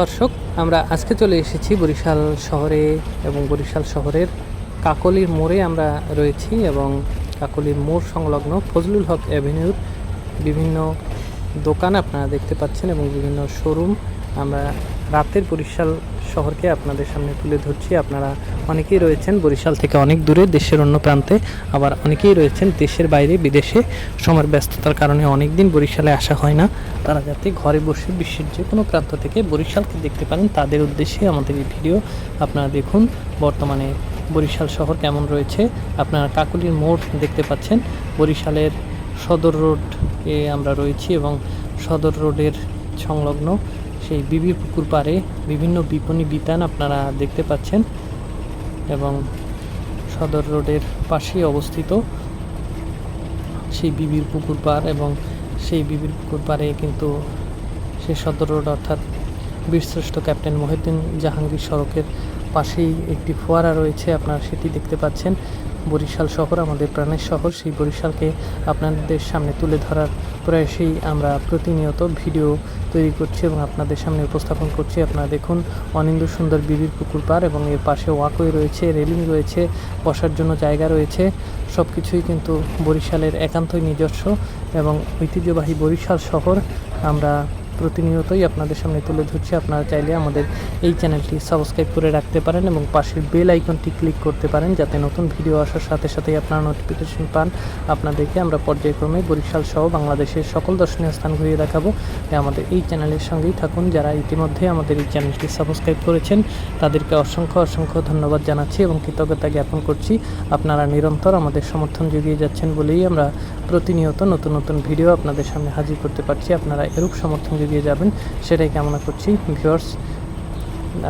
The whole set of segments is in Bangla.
দর্শক, আমরা আজকে চলে এসেছি বরিশাল শহরে এবং বরিশাল শহরের কাকলির মোড়ে আমরা রয়েছি এবং কাকলির মোড় সংলগ্ন ফজলুল হক অ্যাভিনিউর বিভিন্ন দোকান আপনারা দেখতে পাচ্ছেন এবং বিভিন্ন শোরুম আমরা রাতের বরিশাল শহরকে আপনাদের সামনে তুলে ধরছি। আপনারা অনেকেই রয়েছেন বরিশাল থেকে অনেক দূরে, দেশের অন্য প্রান্তে। আবার অনেকেই রয়েছেন দেশের বাইরে, বিদেশে। সময়ের ব্যস্ততার কারণে অনেক দিন বরিশালে আসা হয় না। তারা যাতে ঘরে বসে বিশ্বের যে কোনো প্রান্ত থেকে বরিশালকে দেখতে পারেন, তাদের উদ্দেশ্যে আমাদের এই ভিডিও আপনারা দেখুন। বর্তমানে বরিশাল শহর কেমন রয়েছে? আপনারা কাকুলির মোড় দেখতে পাচ্ছেন। বরিশালের সদর রোড এ আমরা রয়েছি এবং সদর রোডের সংলগ্ন সেই বিবি পুকুর পাড়ে বিভিন্ন বিপণী বিতান আপনারা দেখতে পাচ্ছেন এবং সদর রোডের পাশেই অবস্থিত সেই বিবির পুকুর পাড় এবং সেই বিবির পুকুর পাড়ে কিন্তু সেই সদর রোড অর্থাৎ বীরশ্রেষ্ঠ ক্যাপ্টেন মহিউদ্দিন জাহাঙ্গীর সড়কের পাশেই একটি ফোয়ারা রয়েছে, আপনারা সেটি দেখতে পাচ্ছেন। বরিশাল শহর আমাদের প্রাণের শহর, সেই বরিশালকে আপনাদের সামনে তুলে ধরার প্রয়াসেই আমরা প্রতিনিয়ত ভিডিও তৈরি করছি এবং আপনাদের সামনে উপস্থাপন করছি। আপনারা দেখুন, অনিন্দ সুন্দর বিবির পুকুর পাড় এবং এর পাশে ওয়াকওয়ে রয়েছে রেলিং রয়েছে, বসার জন্য জায়গা রয়েছে। সব কিছুই কিন্তু বরিশালের একান্তই নিজস্ব এবং ঐতিহ্যবাহী বরিশাল শহর। আমরা প্রতিনিয়তই আপনাদের সামনে তুলে ধরছি। আপনারা চাইলে আমাদের এই চ্যানেলটি সাবস্ক্রাইব করে রাখতে পারেন এবং পাশের বেল আইকনটি ক্লিক করতে পারেন যাতে নতুন ভিডিও আসার সাথে সাথেই আপনারা নোটিফিকেশন পান। আপনাদেরকে আমরা পর্যায়ক্রমে বরিশাল সহ বাংলাদেশের সকল দর্শনীয় স্থান ঘুরিয়ে দেখাবো। আমাদের এই চ্যানেলের সঙ্গেই থাকুন। যারা ইতিমধ্যে আমাদের এই চ্যানেলটি সাবস্ক্রাইব করেছেন, তাদেরকে অসংখ্য অসংখ্য ধন্যবাদ জানাচ্ছি এবং কৃতজ্ঞতা জ্ঞাপন করছি। আপনারা নিরন্তর আমাদের সমর্থন জুগিয়ে যাচ্ছেন বলেই আমরা প্রতিনিয়ত নতুন নতুন ভিডিও আপনাদের সামনে হাজির করতে পারছি। আপনারা এরূপ সমর্থন জুগিয়ে যাবেন, সেটাই কামনা করছি। ভিউয়ার্স,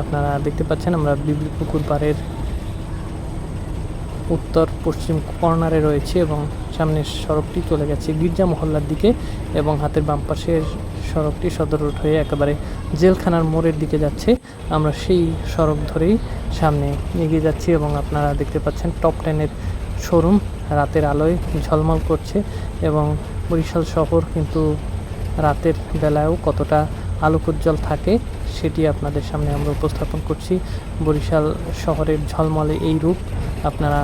আপনারা দেখতে পাচ্ছেন আমরা বিবি পুকুর পাড়ের উত্তর পশ্চিম কর্নারে রয়েছে এবং সামনের সড়কটি চলে গেছে গির্জা মহল্লার দিকে এবং হাতের বাম পাশের সড়কটি সদর রোড হয়ে একেবারে জেলখানার মোড়ের দিকে যাচ্ছে। আমরা সেই সড়ক ধরেই সামনে এগিয়ে যাচ্ছি এবং আপনারা দেখতে পাচ্ছেন টপ টেনের শোরুম, রাতের আলোয় ঝলমল করছে এবং বরিশাল শহর কিন্তু রাতের বেলায়ও কতটা আলোকোজ্জ্বল থাকে সেটি আপনাদের সামনে আমরা উপস্থাপন করছি। বরিশাল শহরের ঝলমলে এই রূপ আপনারা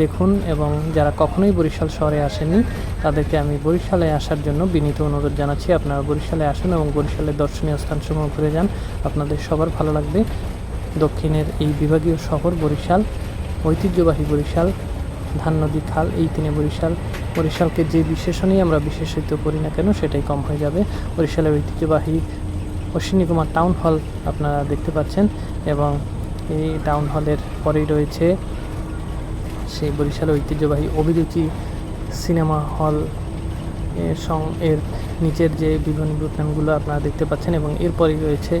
দেখুন এবং যারা কখনোই বরিশাল শহরে আসেনি তাদেরকে আমি বরিশালে আসার জন্য বিনীত অনুরোধ জানাচ্ছি। আপনারা বরিশালে আসুন এবং বরিশালের দর্শনীয় স্থানসমূহ ঘুরে যান। আপনাদের সবার ভালো লাগবে। দক্ষিণের এই বিভাগীয় শহর বরিশাল, ঐতিহ্যবাহী বরিশাল ধান, নদী, খাল, এই তিনে বরিশাল। বরিশালকে যে বিশেষণেই আমরা বিশেষিত করি না কেন, সেটাই কম হয়ে যাবে। বরিশালের ঐতিহ্যবাহী অশ্বিনী কুমার টাউন হল আপনারা দেখতে পাচ্ছেন এবং এই টাউন হলের পরেই রয়েছে সেই বরিশালের ঐতিহ্যবাহী অভিরুচি সিনেমা হল। এর সং, এর নিচের যে বিভিন্ন দোকানগুলো আপনারা দেখতে পাচ্ছেন এবং এরপরেই রয়েছে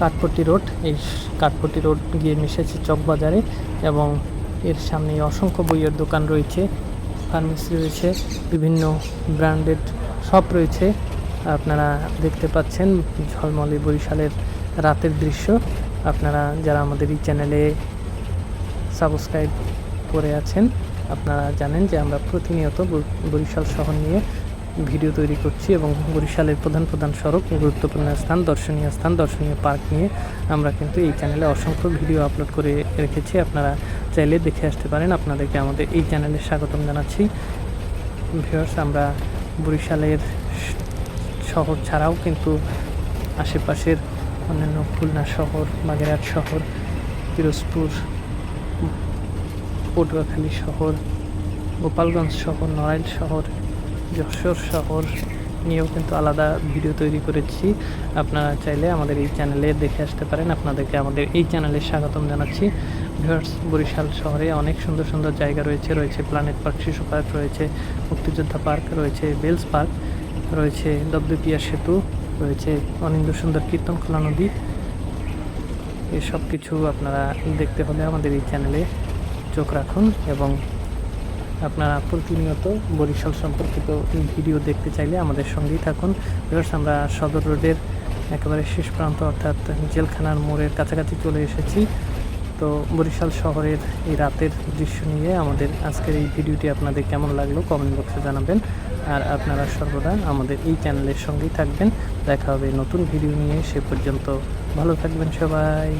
কাঠপট্টি রোড। এই কাঠপট্টি রোড গিয়ে মিশেছে চকবাজারে এবং এর সামনে অসংখ্য বইয়ের দোকান রয়েছে ফার্মেসি রয়েছে, বিভিন্ন ব্র্যান্ডেড শপ রয়েছে। আপনারা দেখতে পাচ্ছেন ঝলমলে বরিশালের রাতের দৃশ্য। আপনারা যারা আমাদের এই চ্যানেলে সাবস্ক্রাইব করে আছেন, আপনারা জানেন যে আমরা প্রতিনিয়ত বরিশাল শহর নিয়ে ভিডিও তৈরি করছি এবং বরিশালের প্রধান প্রধান সড়ক, গুরুত্বপূর্ণ স্থান, দর্শনীয় স্থান, দর্শনীয় পার্ক নিয়ে আমরা কিন্তু এই চ্যানেলে অসংখ্য ভিডিও আপলোড করে রেখেছি। আপনারা চাইলে দেখে আসতে পারেন। আপনাদেরকে আমাদের এই চ্যানেলে স্বাগতম জানাচ্ছি। ভিউয়ার্স, আমরা বরিশালের শহর ছাড়াও কিন্তু আশেপাশের অন্যান্য খুলনা শহর, বাগেরহাট শহর, পিরোজপুর, পটুয়াখালী শহর, গোপালগঞ্জ শহর, নড়াইল শহর, যশোর শহর নিয়েও কিন্তু আলাদা ভিডিও তৈরি করেছি। আপনারা চাইলে আমাদের এই চ্যানেলে দেখে আসতে পারেন। আপনাদেরকে আমাদের এই চ্যানেলে স্বাগতম জানাচ্ছি। ভিউয়ার্স, বরিশাল শহরে অনেক সুন্দর সুন্দর জায়গা রয়েছে। রয়েছে প্ল্যানেট পার্ক, শিশু পার্ক, রয়েছে মুক্তিযোদ্ধা পার্ক, রয়েছে বেলস পার্ক, রয়েছে দবদপিয়া সেতু, রয়েছে অনিন্দ সুন্দর কীর্তনখোলা নদী। এসব কিছু আপনারা দেখতে হলে আমাদের এই চ্যানেলে চোখ রাখুন এবং আপনারা প্রতিনিয়ত বরিশাল সম্পর্কিত ভিডিও দেখতে চাইলে আমাদের সঙ্গেই থাকুন। বিকজ আমরা সদর রোডের একেবারে শেষ প্রান্ত, অর্থাৎ জেলখানার মোড়ের কাছাকাছি চলে এসেছি। তো বরিশাল শহরের এই রাতের দৃশ্য নিয়ে আমাদের আজকের এই ভিডিওটি আপনাদের কেমন লাগল কমেন্ট বক্সে জানাবেন। আর আপনারা সর্বদা আমাদের এই চ্যানেলের সঙ্গেই থাকবেন। দেখা হবে নতুন ভিডিও নিয়ে। সে পর্যন্ত ভালো থাকবেন সবাই।